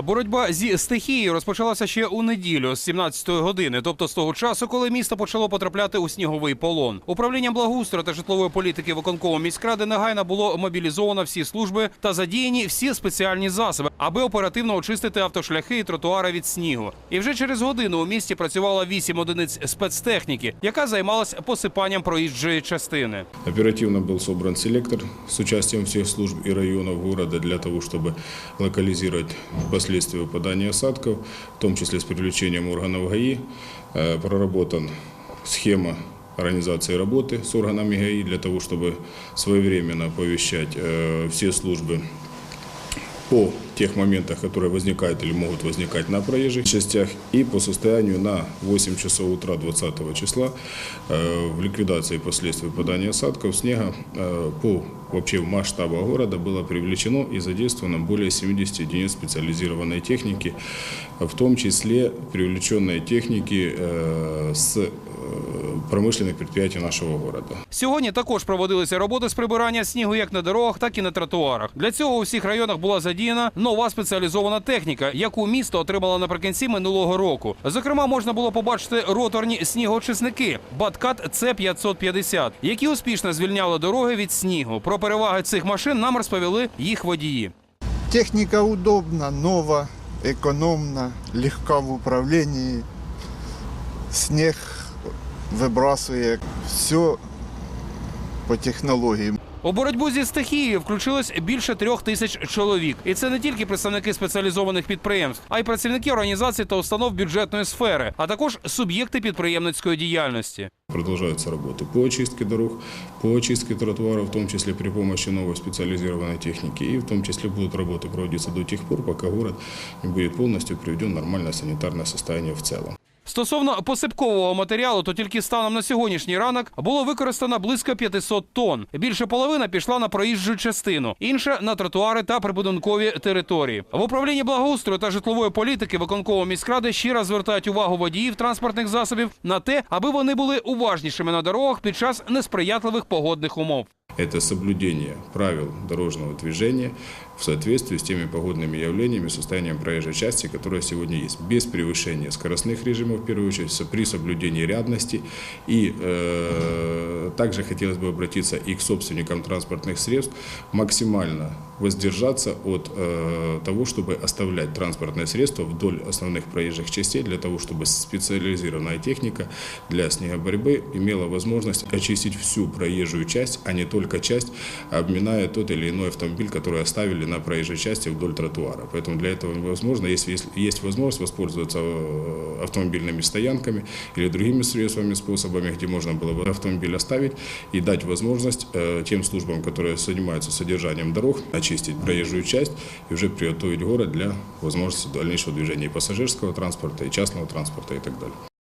Боротьба зі стихією розпочалася ще у неділю з 17-ї години, тобто з того часу, коли місто почало потрапляти у сніговий полон. Управлінням благоустрою та житлової політики виконкому міськради негайно було мобілізовано всі служби та задіяні всі спеціальні засоби, аби оперативно очистити автошляхи і тротуари від снігу. І вже через годину у місті працювало 8 одиниць спецтехніки, яка займалась посипанням проїжджої частини. Оперативно был собран селектор с участием всех служб и районов города для того, чтобы локализировать последствия выпадания осадков, в том числе с привлечением органов ГАИ. Э, Проработан схема организации работы с органами ГАИ для того, чтобы своевременно оповещать э, все службы по тех моментах, которые возникают или могут возникать на проезжих частях, и по состоянию на 8 часов утра 20 числа э, в ликвидации последствий выпадания осадков снега э, по вообще в масштабах города было привлечено и задействовано более 70 единиц специализированной техники, в том числе привлеченные техники э, с э, промышленных предприятий нашего города. Сьогодні також проводилися роботи з прибирання снігу як на дорогах, так і на тротуарах. Для цього у всіх районах була задіяна нова спеціалізована техніка, яку місто отримало наприкінці минулого року. Зокрема, можна було побачити роторні снігоочисники Баткат С 550 які успішно звільняли дороги від снігу. Про переваги цих машин нам розповіли їх водії. Техника удобна, нова, экономна, легка в управлении. Снег выбрасывает. Все по технологии. У боротьбу зі стихією включилось більше трьох тисяч чоловік, і це не тільки представники спеціалізованих підприємств, а й працівники організацій та установ бюджетної сфери, а також суб'єкти підприємницької діяльності. Продолжаются работы по очистке дорог, по очистке тротуаров, в том числе при помощи новой специализированной техники. И в том числе будут работы проводиться до тех пор, пока город не будет полностью приведен в нормальное состояние в целом. Стосовно посипкового матеріалу, то тільки станом на сьогоднішній ранок було використано близько 500 тонн. Більше половина пішла на проїжджу частину, інша на тротуари та прибудинкові території. В управлінні благоустрою та житлової політики виконкової міськради раз звертають увагу водіїв транспортних засобів на те, аби вони були уважнішими на дорогах під час несприятливих погодних умов. Это соблюдение правил дорожного движения в соответствии с теми погодными явлениями, состоянием проезжей части, которая сегодня есть, без превышения скоростных режимов, в первую очередь, со- при соблюдении рядности. И э, также хотелось бы обратиться и к собственникам транспортных средств, максимально воздержаться от э, того, чтобы оставлять транспортные средства вдоль основных проезжих частей, для того, чтобы специализированная техника для снегоборьбы имела возможность очистить всю проезжую часть, а не только часть, обминая тот или иной автомобиль, который оставили на проезжей части вдоль тротуара. Поэтому для этого невозможно, если есть, есть возможность воспользоваться э, автомобильными стоянками или другими средствами, способами, где можно было бы автомобиль оставить и дать возможность э, тем службам, которые занимаются содержанием дорог, очистить проезжую часть и уже приготовить город для возможности дальнейшего движения и пассажирского транспорта, и частного транспорта и так далее.